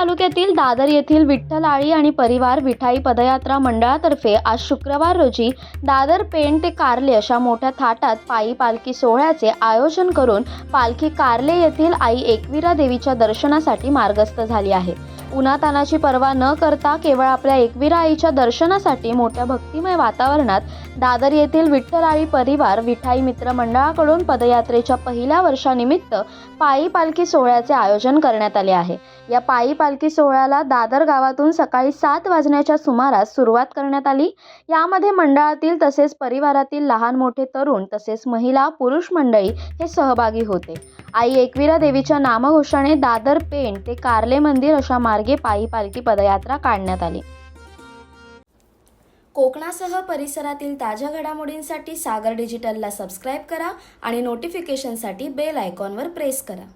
तालुक्यातील दादर येथील विठ्ठल आळी आणि परिवार विठाई पदयात्रा मंडळातर्फे आज शुक्रवार रोजी दादर पेण ते कार्ले अशा मोठ्या थाटात पायी पालखी सोहळ्याचे आयोजन करून पालखी कार्ले येथील आई एकविरा देवीच्या दर्शनासाठी मार्गस्थ झाली आहे. उन्हातानाची पर्वा न करता केवळ आपल्या एकविरा आईच्या दर्शनासाठी मोठ्या भक्तिमय वातावरणात दादर येथील विठ्ठलाळी परिवार विठाई मित्र मंडळाकडून पदयात्रेच्या पहिल्या वर्षानिमित्त पायी पालखी सोहळ्याचे आयोजन करण्यात आले आहे. या पायी पालखी सोहळ्याला दादर गावातून सकाळी सात वाजण्याच्या सुमारास सुरुवात करण्यात आली. यामध्ये मंडळातील तसेच परिवारातील लहान मोठे तरुण तसेच महिला पुरुष मंडळी हे सहभागी होते. आई एकविरा देवीच्या नामघोषाने दादर पेण ते कार्ले मंदिर अशा मार्गे पायी पालखी पदयात्रा काढण्यात आली. कोकणासह परिसरातील ताज्या घडामोडींसाठी सागर डिजिटलला सबस्क्राईब करा आणि नोटिफिकेशनसाठी बेल आयकॉनवर प्रेस करा.